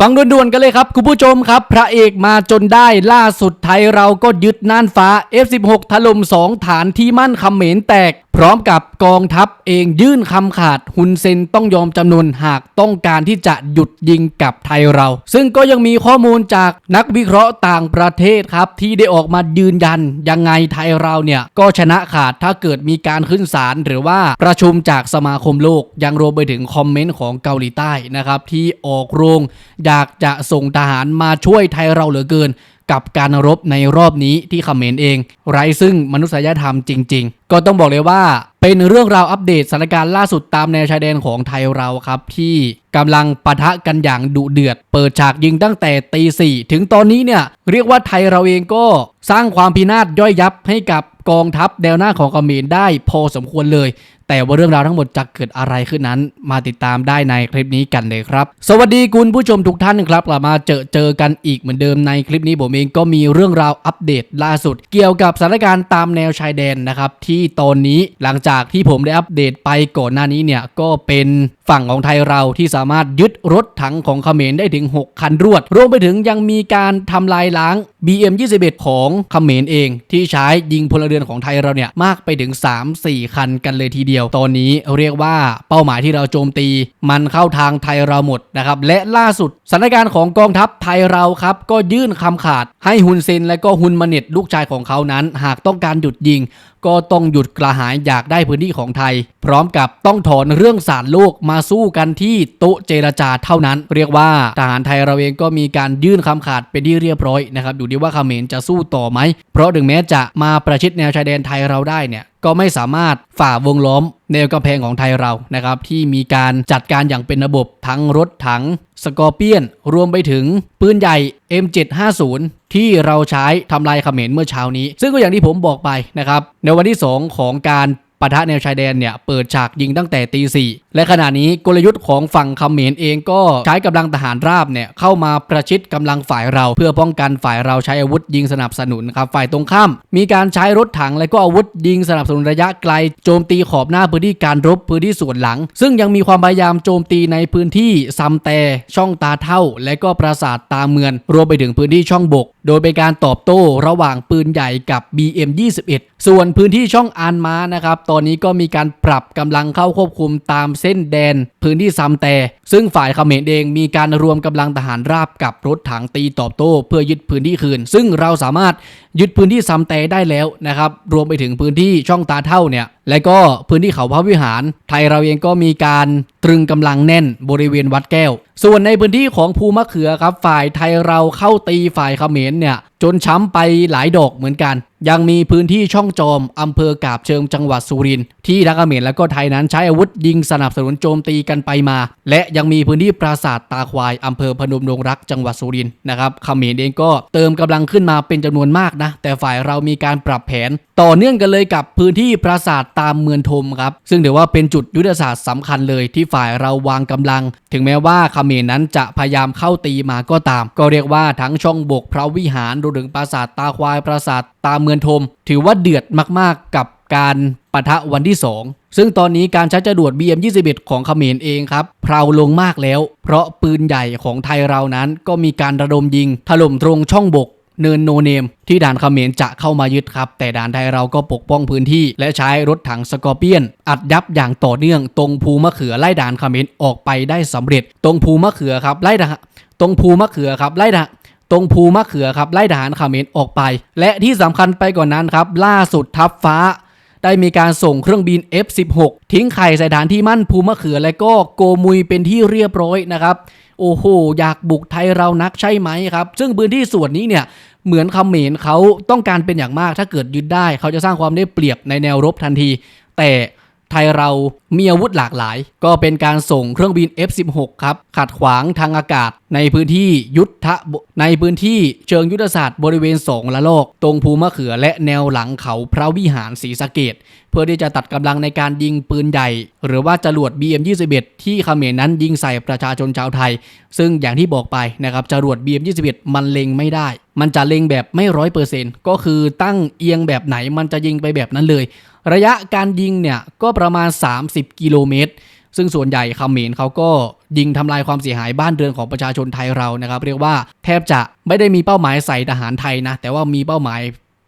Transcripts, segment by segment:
ฟังด่วนๆกันเลยครับคุณผู้ชมครับ พระเอกมาจนได้ล่าสุดไทยเราก็ยึดน่านฟ้า F16 ถล่ม2 ฐานที่มั่นคำเหมนแตก พร้อมกับกองทัพเองยื่นคำขาดฮุนเซนต้องยอมจำนวนหากต้องการที่จะหยุดยิงกับไทยเรา ซึ่งก็ยังมีข้อมูลจากนักวิเคราะห์ต่างประเทศครับ ที่ได้ออกมายืนยันยังไงไทยเราเนี่ย ก็ชนะขาดถ้าเกิดมีการขึ้นศาลหรือว่าประชุมจากสมาคมโลก ยังรวมไปถึงคอมเมนต์ของเกาหลีใต้นะครับที่ออกโรง อยากจะส่งทหารมาช่วยไทยเราเหลือเกิน กับการรบในรอบนี้ที่เขมรเอง ไร้ซึ่งมนุษยธรรมจริง ๆ ก็ต้องบอกเลยว่าเป็นเรื่องราวอัปเดตสถานการณ์ล่าสุดตามแนวชายแดนของไทยเราครับ ที่กำลังปะทะกันอย่างดุเดือด เปิดฉากยิงตั้งแต่ตีสี่ถึงตอนนี้เนี่ยเรียกว่าไทยเราเองก็สร้างความพินาศย่อยยับให้กับ กองทัพแนวหน้าของเขมรได้พอสมควรเลย แต่ว่าเรื่องราวทั้งหมดจะเกิดอะไรขึ้นนั้น มาติดตามได้ในคลิปนี้กันเลยครับ สวัสดีคุณผู้ชมทุกท่านครับกลับมาเจอเจอกันอีกเหมือนเดิมในคลิปนี้ผมเองก็มีเรื่องราวอัปเดตล่าสุด เกี่ยวกับสถานการณ์ตามแนวชายแดนนะครับที่ตอนนี้หลังจากที่ผมได้อัปเดตไปก่อนหน้านี้เนี่ยก็เป็นฝั่งของไทยเราที่สามารถยึดรถถังของเขมรได้ถึง 6 คันรวด รวมไปถึงยังมีการทำลายล้าง BM21 ของเขมรเอง ที่ใช้ยิงพลเรือนของไทยเราเนี่ยมากไปถึง 3-4 คันกันเลยทีเดียว ตอนนี้เรียกว่าเป้าหมายที่เราโจมตี มันเข้าทางไทยเราหมดนะครับและล่าสุดสถานการณ์ของกองทัพไทยเราครับก็ยื่นคำขาดให้ฮุนเซนและก็ฮุนมาเน็ตลูกชายของเขานั้น หากต้องการหยุดยิง ก็ต้องหยุดกระหายอยากได้พื้นที่ของไทย พร้อมกับต้องถอนเรื่องสารโลกมาสู้กันที่โต๊ะเจรจาเท่านั้น เรียกว่าทหารไทยเราเองก็มีการยื่นคำขาดเป็นที่เรียบร้อยนะครับดูดีว่าเขมรจะสู้ต่อไหม เพราะถึงแม้จะมาประชิดแนวชายแดนไทยเราได้เนี่ยก็ไม่สามารถฝ่าวงล้อมแนวกำแพงของไทยเรานะครับที่มีการจัดการอย่างเป็นระบบทั้งรถถังสกอร์เปียน รวมไปถึงปืนใหญ่ M750 ที่เราใช้ทำลายเขมรเมื่อเช้านี้ ซึ่งก็อย่างที่ผมบอกไปนะครับในวันที่ 2 ของการ ปะทะแนวชายแดนเนี่ยเปิดฉากยิงตั้งแต่ตีสี่และขณะนี้กลยุทธ์ของฝั่งเขมรเองก็ใช้กำลังทหารราบเนี่ยเข้ามาประชิดกำลังฝ่ายเรา เพื่อป้องกันฝ่ายเราใช้อาวุธยิงสนับสนุนครับฝ่ายตรงข้าม มีการใช้รถถังและก็อาวุธยิงสนับสนุนระยะไกลโจมตีขอบหน้าพื้นที่การรบพื้นที่ส่วนหลัง ซึ่งยังมีความพยายามโจมตีในพื้นที่ซัมแตช่องตาเท่า และก็ปราสาทตาเมือน รวมไปถึงพื้นที่ช่องบก โดยเป็นการตอบโต้ระหว่างปืนใหญ่กับ BM21 ส่วนพื้นที่ช่องอานมานะครับตอนนี้ก็มีการปรับกำลังเข้าควบคุมตามเส้นแดนพื้นที่ซัมแต่ ซึ่งฝ่ายเขมรเองมีการรวมกำลังทหารราบกับรถถังตีตอบโต้ เพื่อยึดพื้นที่คืน ซึ่งเราสามารถยึดพื้นที่ซัมแต่ได้แล้วนะครับรวมไปถึงพื้นที่ช่องตาเท่าเนี่ย และก็พื้นที่เขาพระวิหาร ไทยเราเองก็มีการตรึงกำลังแน่นบริเวณวัดแก้ว ส่วนในพื้นที่ของภูมะเขือครับ ฝ่ายไทยเราเข้าตีฝ่ายเขมรเนี่ยจนช้ำไปหลายดอกเหมือนกัน ยังมีพื้นที่ช่องจอมอำเภอกาบเชิงจังหวัดสุรินทร์ที่ทั้งเขมรและก็ไทยนั้นใช้อาวุธยิงสนับสนุนโจมตีกันไปมา และยังมีพื้นที่ปราสาทตาควายอำเภอพนมดงรักจังหวัดสุรินทร์นะครับเขมรเองก็เติมกำลังขึ้นมาเป็นจำนวนมากนะแต่ฝ่ายเรามีการปรับแผน ต่อเนื่องกันเลยกับพื้นที่ปราสาทตามเมืองทมครับ ซึ่งถือว่าเป็นจุดยุทธศาสตร์สำคัญเลยที่ฝ่ายเราวางกำลัง ถึงแม้ว่าเขมรนั้นจะพยายามเข้าตีมาก็ตาม ก็เรียกว่าทั้งช่องบกพระวิหารรวมถึงปราสาทตาควายปราสาทตามเมืองทมถือว่าเดือดมากๆกับการปะทะวันที่ 2 ซึ่งตอนนี้การใช้จรวด BM21 ของเขมรเองครับเพลาลงมากแล้ว เพราะปืนใหญ่ของไทยเรานั้นก็มีการระดมยิง ถล่มตรงช่องบก เนินโนเนม ที่ด่านเขมรจะเข้ามายึดครับ แต่ด่านไทยเราก็ปกป้องพื้นที่ และใช้รถถังสกอร์เปียน อัดยับอย่างต่อเนื่อง ตรงภูมะเขือไล่ด่านเขมรออกไปได้สำเร็จ ตรงภูมะเขือครับไล่ด่านตรงภูมะเขือครับไล่ด่านตรงภูมะเขือครับไล่ทหารเขมรออกไป และที่สำคัญไปกว่านนั้นครับ ล่าสุดทัพฟ้า ได้มีการส่งเครื่องบิน F16 ทิ้งไข่ใส่ฐานที่มั่นภูมะเขือและก็โกมุยเป็นที่เรียบร้อยนะครับ โอ้โหอยากบุกไทยเรานักใช่ไหมครับ ซึ่งพื้นที่ส่วนนี้เนี่ยเหมือนเมนเขาต้องการเป็นอย่างมาก ถ้าเกิดยึดได้ เขาจะสร้างความได้เปรียบในแนวรบทันที แต่ไทยเรามีอาวุธหลากหลาย ก็เป็นการส่งเครื่องบิน F16 ครับขัดขวางทางอากาศในพื้นที่ยุทธในพื้นที่เชิงยุทธศาสตร์บริเวณสองละโลก ตรงภูมะเขือและแนวหลังเขาพระวิหารศรีสะเกดเพื่อที่จะตัดกำลังในการยิงปืนใหญ่หรือว่าจรวด BM21 ที่เขมรนั้นยิงใส่ประชาชนชาวไทย ซึ่งอย่างที่บอกไปนะครับจรวด BM21 มันเล็งไม่ได้ มันจะเล็งแบบไม่ร้อยเปอร์เซ็นต์ก็คือตั้งเอียงแบบไหนมันจะยิงไปแบบนั้นเลย ระยะการยิงเนี่ยก็ประมาณ 30 กิโลเมตร ซึ่งส่วนใหญ่เขมรเขาก็ยิงทำลายความเสียหายบ้านเรือนของประชาชนไทยเรานะครับ เรียกว่าแทบจะไม่ได้มีเป้าหมายใส่ทหารไทยนะ แต่ว่ามีเป้าหมาย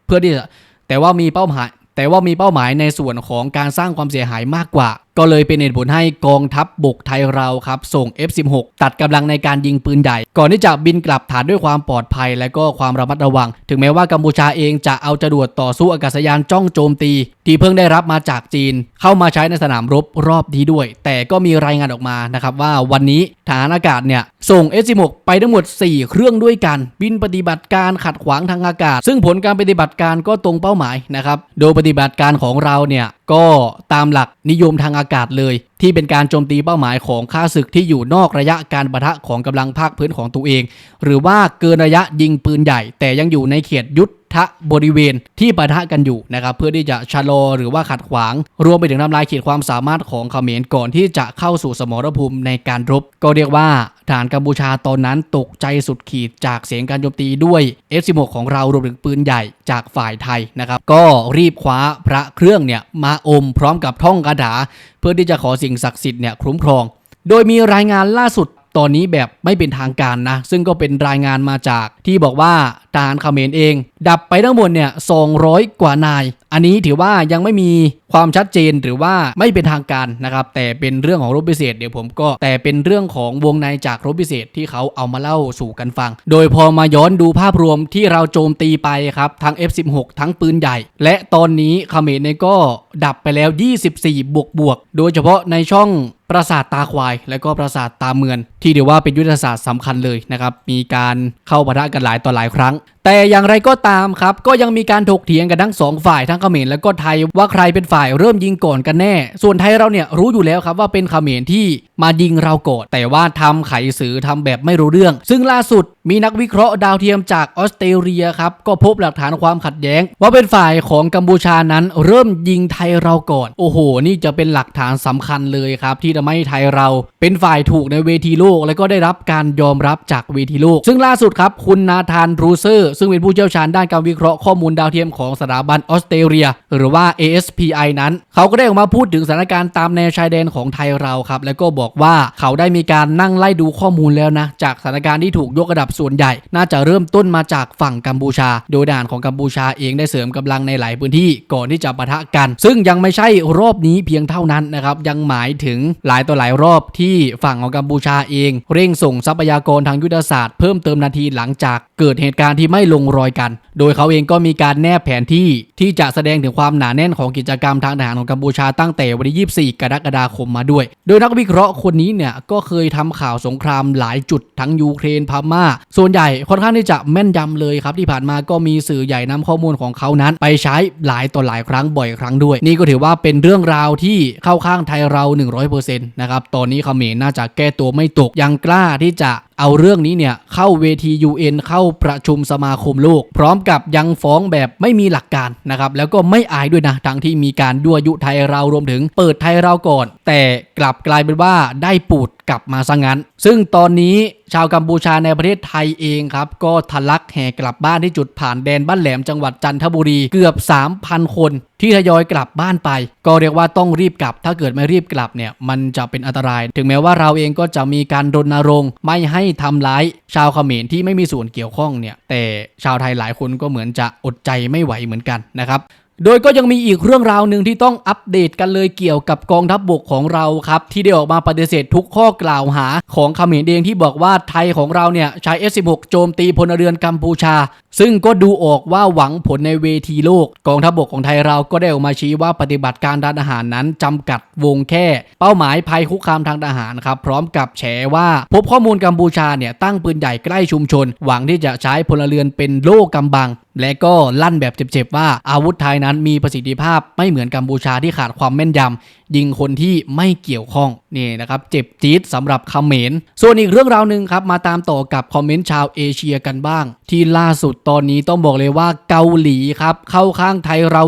เพื่อที่จะแต่ว่ามีเป้าหมาย แต่ว่ามีเป้าหมายในส่วนของการสร้างความเสียหายมากกว่า ก็เลยเป็นเหตุผลให้กองทัพบบกไทยเราครับส่ง F16 ตัดกำลังในการยิงปืนใหญ่ ก่อนที่จะบินกลับฐานด้วยความปลอดภัย และก็ความระมัดระวัง ถึงแม้ว่ากัมพูชาเองจะเอาจรวดต่อสู้อากาศยานจ้องโจมตี ที่เพิ่งได้รับมาจากจีน เข้ามาใช้ในสนามรบรอบนี้ด้วย แต่ก็มีรายงานออกมานะครับว่าวันนี้ฐานอากาศเนี่ยส่ง F16 ไปทั้งหมด 4 เครื่องด้วยกัน บินปฏิบัติการขัดขวางทางอากาศ ซึ่งผลการปฏิบัติการก็ตรงเป้าหมายนะครับโดยปฏิบัติการของเราเนี่ย ก็ตามหลักนิยมทางอากาศเลย ที่เป็นการโจมตีเป้าหมายของข้าศึกที่อยู่นอกระยะการปะทะของกำลังภาคพื้นของตัวเอง หรือว่าเกินระยะยิงปืนใหญ่ แต่ยังอยู่ในเขตยุทธ ทบริเวณที่ปะทะกันอยู่นะครับเพื่อที่จะชะลอหรือว่าขัดขวาง รวมไปถึงทำลายขีดความสามารถของเขมรก่อนที่จะเข้าสู่สมรภูมิในการรบ ก็เรียกว่าฐานกัมพูชาตอนนั้นตกใจสุดขีดจากเสียงการโจมตีด้วย F16 ของเรารวมถึงปืนใหญ่จากฝ่ายไทยนะครับก็รีบคว้าพระเครื่องเนี่ยมาอมพร้อมกับท่องคาถา เพื่อที่จะขอสิ่งศักดิ์สิทธิ์เนี่ยคุ้มครอง โดยมีรายงานล่าสุดตอนนี้แบบไม่เป็นทางการนะ ซึ่งก็เป็นรายงานมาจากที่บอกว่าทหารเขมรเอง ดับไปทั้งหมดเนี่ย200 กว่านาย อันนี้ถือว่ายังไม่มีความชัดเจนหรือว่าไม่เป็นทางการนะครับ แต่เป็นเรื่องของรบพิเศษเดี๋ยวผมก็แต่เป็นเรื่องของวงในจากรบพิเศษที่เขาเอามาเล่าสู่กันฟัง โดยพอมาย้อนดูภาพรวมที่เราโจมตีไปครับทั้ง F16 ทั้งปืนใหญ่ และตอนนี้เขมรเนี่ยก็ดับไปแล้ว 24 บวกบวก โดยเฉพาะในช่องปราสาทตาควาย และก็ปราสาทตาเมือน ที่เดี๋ยวว่าเป็นยุทธศาสตร์สำคัญเลยนะครับ มีการเข้าปะทะกันหลายต่อหลายครั้ง don't แต่อย่างไรก็ตามครับ ก็ยังมีการถกเถียงกันทั้งสองฝ่ายทั้งเขมรและก็ไทยว่าใครเป็นฝ่ายเริ่มยิงก่อนกันแน่ ส่วนไทยเราเนี่ยรู้อยู่แล้วครับว่าเป็นเขมรที่มายิงเราก่อนแต่ว่าทำไขสือทำแบบไม่รู้เรื่อง ซึ่งล่าสุดมีนักวิเคราะห์ดาวเทียมจากออสเตรเลียครับก็พบหลักฐานความขัดแย้ง ว่าเป็นฝ่ายของกัมพูชานั้นเริ่มยิงไทยเราก่อน โอ้โห นี่จะเป็นหลักฐานสำคัญเลยครับ ที่ทำให้ไทยเราเป็นฝ่ายถูกในเวทีโลก และก็ได้รับการยอมรับจากเวทีโลก ซึ่งล่าสุดครับคุณนาธานรูเซอร์ซึ่งเป็นผู้เชี่ยวชาญด้านการวิเคราะห์ข้อมูลดาวเทียมของสถาบันออสเตรเลีย หรือว่า ASPI นั้น เขาก็ได้ออกมาพูดถึงสถานการณ์ตามแนวชายแดนของไทยเราครับ แล้วก็บอกว่าเขาได้มีการนั่งไล่ดูข้อมูลแล้วนะ จากสถานการณ์ที่ถูกยกระดับส่วนใหญ่ น่าจะเริ่มต้นมาจากฝั่งกัมพูชา โดยด่านของกัมพูชาเองได้เสริมกำลังในหลายพื้นที่ก่อนที่จะปะทะกัน ซึ่งยังไม่ใช่รอบนี้เพียงเท่านั้นนะครับยังหมายถึงหลายต่อหลายรอบที่ฝั่งของกัมพูชาเอง เร่งส่งทรัพยากรทางยุทธศาสตร์เพิ่มเติมนาทีหลังจาก เกิดเหตุการณ์ที่ไม่ลงรอยกัน โดยเขาเองก็มีการแนบแผนที่ที่จะแสดงถึงความหนาแน่นของกิจกรรมทางทหารของกัมพูชาตั้งแต่วันที่24 กรกฎาคมมาด้วย โดยนักวิเคราะห์คนนี้เนี่ยก็เคยทำข่าวสงครามหลายจุดทั้งยูเครนพม่า ส่วนใหญ่ค่อนข้างที่จะแม่นยำเลยครับที่ผ่านมาก็มีสื่อใหญ่นำข้อมูลของเขานั้น ไปใช้หลายต่อหลายครั้งบ่อยครั้งด้วย นี่ก็ถือว่าเป็นเรื่องราวที่เข้าข้างไทยเรา 100%นะครับตอนนี้เขมรน่าจะแก้ตัวไม่ตกยังกล้าที่จะเอาเรื่องนี้เนี่ยเข้าเวที UN เข้าประชุมสมาคมโลก พร้อมกับยังฟ้องแบบไม่มีหลักการนะครับแล้วก็ไม่อายด้วยนะทั้งที่มีการยั่วยุไทยเรารวมถึงเปิดไทยเราก่อน แต่กลับกลายเป็นว่าได้ปูดกลับมาซะงั้น ซึ่งตอนนี้ชาวกัมพูชาในประเทศไทยเองครับ ก็ทะลักแห่กลับบ้านที่จุดผ่านแดนบ้านแหลมจังหวัดจันทบุรีเกือบ 3,000 คนที่ทยอยกลับบ้านไป ก็เรียกว่าต้องรีบกลับ ถ้าเกิดไม่รีบกลับเนี่ยมันจะเป็นอันตราย ถึงแม้ว่าเราเองก็จะมีการรณรงค์ไม่ให้ทำร้ายชาวเขมรที่ไม่มีส่วนเกี่ยวข้องเนี่ยแต่ชาวไทยหลายคนก็เหมือนจะอดใจไม่ไหวเหมือนกันนะครับ โดยก็ยังมีอีกเรื่องราวหนึ่งที่ต้องอัปเดตกันเลยเกี่ยวกับกองทัพบบกของเราครับ ที่ได้ออกมาปฏิเสธทุกข้อกล่าวหาของเขมรเองที่บอกว่าไทยของเราเนี่ยใช้ S16 โจมตีพลเรือนกัมพูชา ซึ่งก็ดูออกว่าหวังผลในเวทีโลก กองทัพบบกของไทยเราก็ได้ออกมาชี้ว่าปฏิบัติการด้านอาหารนั้นจำกัดวงแค่ เป้าหมายภัยคุกคามทางทหารครับพร้อมกับแฉว่า พบข้อมูลกัมพูชาเนี่ยตั้งปืนใหญ่ใกล้ชุมชน หวังที่จะใช้พลเรือนเป็นโล่กำบัง และก็ลั่นแบบเจ็บๆว่าอาวุธไทยนั้นมีประสิทธิภาพไม่เหมือนกัมพูชาที่ขาดความแม่นยำยิงคนที่ไม่เกี่ยวข้องนี่นะครับเจ็บจี๊ดสำหรับเขมรส่วนอีกเรื่องราวหนึ่งครับ มาตามต่อกับคอมเมนต์ชาวเอเชียกันบ้าง ที่ล่าสุดตอนนี้ต้องบอกเลยว่าเกาหลีครับ เข้าข้างไทยเรา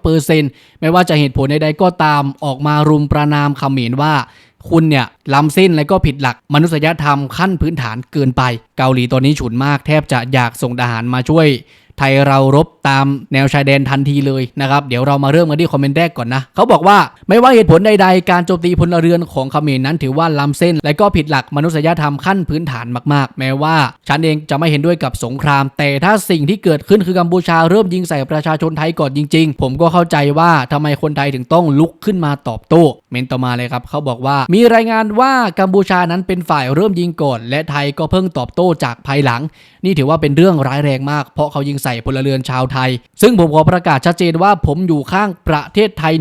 100%ไม่ว่าจะเหตุผลใดๆก็ตามออกมารุมประนามเขมรว่าคุณเนี่ยล้ำเส้นและก็ผิดหลักมนุษยธรรมขั้นพื้นฐานเกินไป เกาหลีตอนนี้ฉุนมากแทบจะอยากส่งทหารมาช่วย ไทยเรารบตามแนวชายแดนทันทีเลยนะครับ เดี๋ยวเรามาเริ่มกันที่คอมเมนต์แรกก่อนนะ เขาบอกว่าไม่ว่าเหตุผลใดๆ การโจมตีพลเรือนของเขมรนั้นถือว่าล้ำเส้น และก็ผิดหลักมนุษยธรรมขั้นพื้นฐานมากๆ แม้ว่า ฉันเองจะไม่เห็นด้วยกับสงคราม แต่ถ้าสิ่งที่เกิดขึ้นคือกัมพูชาเริ่มยิงใส่ประชาชนไทยก่อนจริง ๆ ผมก็เข้าใจว่าทำไมคนไทยถึงต้องลุกขึ้นมาตอบโต้ เมนต่อมาเลยครับเขาบอกว่ามีรายงานว่ากัมพูชานั้นเป็นฝ่ายเริ่มยิงก่อนและไทยก็เพิ่งตอบโต้จากภายหลัง นี่ถือว่าเป็นเรื่องร้ายแรงมาก เพราะเขายิงใส่พลเรือนชาวไทย ซึ่งผมขอประกาศชัดเจนว่าผมอยู่ข้างประเทศไทย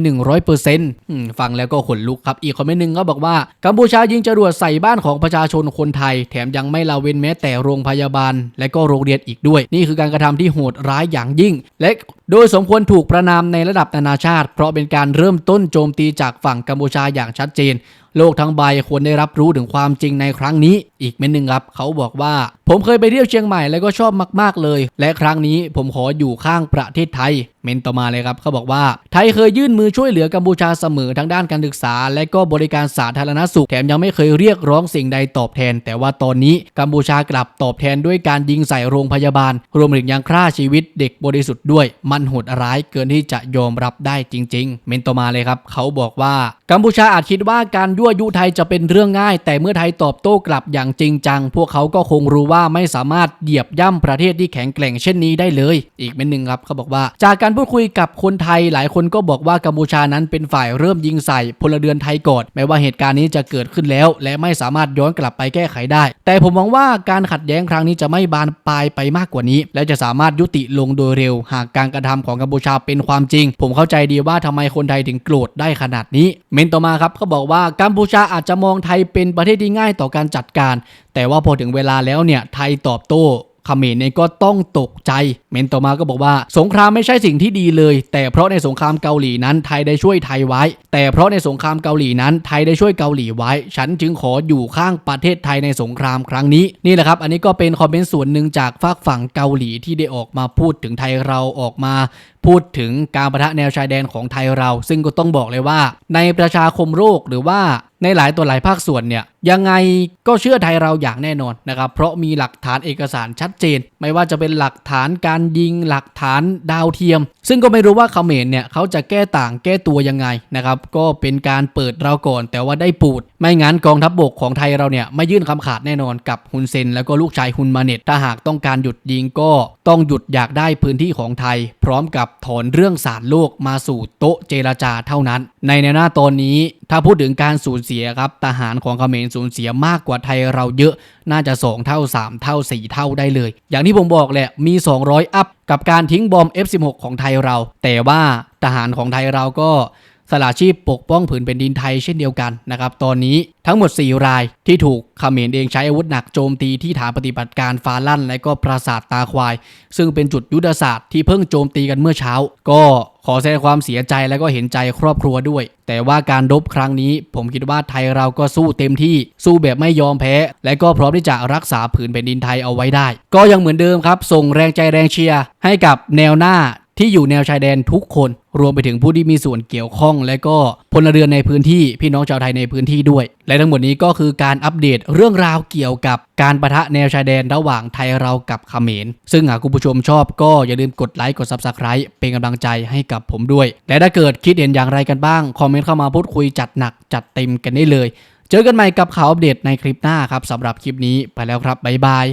100%อืมฟังแล้วก็ขนลุกครับ อีกคอมเมนต์หนึ่งก็บอกว่ากัมพูชายิงจรวดใส่บ้านของประชาชนคนไทย แถมยังไม่ละเว้นแม้แต่โรงพยาบาล และก็โรงเรียนอีกด้วย นี่คือการกระทำที่โหดร้ายอย่างยิ่ง และ โดยสมควรถูกประนามในระดับนานาชาติ เพราะเป็นการเริ่มต้นโจมตีจากฝั่งกัมพูชาอย่างชัดเจน โลกทั้งใบควรได้รับรู้ถึงความจริงในครั้งนี้ อีกเม็ดหนึ่งครับ เขาบอกว่า ผมเคยไปเที่ยวเชียงใหม่แล้วก็ชอบมาก ๆเลย และครั้งนี้ผมขออยู่ข้างประเทศไทย เมนต่อมาเลยครับเขาบอกว่าไทยเคยยื่นมือช่วยเหลือกัมพูชาเสมอทั้งด้านการศึกษา และก็บริการสาธารณสุขแถมยังไม่เคยเรียกร้องสิ่งใดตอบแทน แต่ว่าตอนนี้กัมพูชากลับตอบแทนด้วยการยิงใส่โรงพยาบาล รวมถึงยังฆ่าชีวิตเด็กบริสุทธิ์ด้วย มันโหดร้ายเกินที่จะยอมรับได้จริง ๆ เมนต่อมาเลยครับเขาบอกว่ากัมพูชาอาจคิดว่าการยั่วยุไทยจะเป็นเรื่องง่าย แต่เมื่อไทยตอบโต้กลับอย่างจริงจัง พวกเขาก็คงรู้ว่าไม่สามารถเหยียบย่ำประเทศที่แข็งแกร่งเช่นนี้ได้เลย อีกเมนหนึ่งครับเขาบอกว่าจากการพูดคุยกับคนไทยหลายคนก็บอกว่ากัมพูชานั้นเป็นฝ่ายเริ่มยิงใส่พลเรือนไทยก่อนแม้ว่าเหตุการณ์นี้จะเกิดขึ้นแล้ว และไม่สามารถย้อนกลับไปแก้ไขได้ แต่ผมมองว่าการขัดแย้งครั้งนี้จะไม่บานปลายไปมากกว่านี้ และจะสามารถยุติลงโดยเร็ว หากการกระทำของกัมพูชาเป็นความจริง ผมเข้าใจดีว่าทำไมคนไทยถึงโกรธได้ขนาดนี้ เมนต่อมาครับเขาบอกว่ากัมพูชาอาจจะมองไทยเป็นประเทศที่ง่ายต่อการจัดการ แต่ว่าพอถึงเวลาแล้วเนี่ยไทยตอบโต้ เขมรเนี่ยก็ต้องตกใจ เมนต่อมาก็บอกว่า สงครามไม่ใช่สิ่งที่ดีเลย แต่เพราะในสงครามเกาหลีนั้นไทยได้ช่วยไทยไว้ แต่เพราะในสงครามเกาหลีนั้นไทยได้ช่วยเกาหลีไว้ ฉันจึงขออยู่ข้างประเทศไทยในสงครามครั้งนี้นี่แหละครับ อันนี้ก็เป็นคอมเมนต์ส่วนหนึ่งจากฝากฝั่งเกาหลีที่ได้ออกมาพูดถึงไทยเราออกมา พูดถึงการประทะแนวชายแดนของไทยเรา ซึ่งก็ต้องบอกเลยว่า ในประชาคมโลกหรือว่าในหลายตัวหลายภาคส่วนเนี่ยยังไงก็เชื่อไทยเราอย่างแน่นอนนะครับ เพราะมีหลักฐานเอกสารชัดเจน ไม่ว่าจะเป็นหลักฐานการยิงหลักฐานดาวเทียม ซึ่งก็ไม่รู้ว่าเขมรเนี่ยเขาจะแก้ต่างแก้ตัวยังไงนะครับ ก็เป็นการเปิดเราก่อน แต่ว่าได้ปูด ไม่งั้นกองทัพบบกของไทยเราเนี่ยไม่ยื่นคำขาดแน่นอนกับฮุนเซน แล้วก็ลูกชายฮุนมาเน็ตถ้าหากต้องการหยุดยิงก็ต้องหยุดอยากได้พื้นที่ของไทย พร้อมกับถอนเรื่องสารโลกมาสู่โต๊ะเจรจาเท่านั้น ในแนวหน้าตอนนี้ ถ้าพูดถึงการสูญเสียครับทหารของเขมรสูญเสียมากกว่าไทยเราเยอะน่าจะ 2 เท่า 3 เท่า 4 เท่าได้เลย อย่างที่ผมบอกแหละมี 200 อัพ กับการทิ้งบอม F16 ของไทยเรา แต่ว่าทหารของไทยเราก็ สละชีพปกป้องผืนแผ่นดินไทยเช่นเดียวกันนะครับตอนนี้ทั้งหมด 4 รายที่ถูกเขมรเองใช้อาวุธหนักโจมตีที่ฐานปฏิบัติการฟาลั่น และก็ปราสาทตาควาย ซึ่งเป็นจุดยุทธศาสตร์ที่เพิ่งโจมตีกันเมื่อเช้า ก็ขอแสดงความเสียใจและก็เห็นใจครอบครัวด้วย แต่ว่าการรบครั้งนี้ ผมคิดว่าไทยเราก็สู้เต็มที่สู้แบบไม่ยอมแพ้ และก็พร้อมที่จะรักษาผืนแผ่นดินไทยเอาไว้ได้ ก็ยังเหมือนเดิมครับ ส่งแรงใจแรงเชียร์ให้กับแนวหน้า ที่อยู่แนวชายแดนทุกคน รวมไปถึงผู้ที่มีส่วนเกี่ยวข้อง และก็พลเรือนในพื้นที่พี่น้องชาวไทยในพื้นที่ด้วย และทั้งหมดนี้ก็คือการอัปเดตเรื่องราวเกี่ยวกับการประทะแนวชายแดนระหว่างไทยเรากับเขมร ซึ่งหากคุณผู้ชมชอบก็อย่าลืมกดไลค์กด Subscribe เป็นกำลังใจให้กับผมด้วย และถ้าเกิดคิดเห็นอย่างไรกันบ้างคอมเมนต์เข้ามาพูดคุยจัดหนักจัดเต็มกันได้เลย เจอกันใหม่กับข่าวอัปเดตในคลิปหน้าครับสำหรับคลิปนี้ไปแล้วครับบ๊ายบาย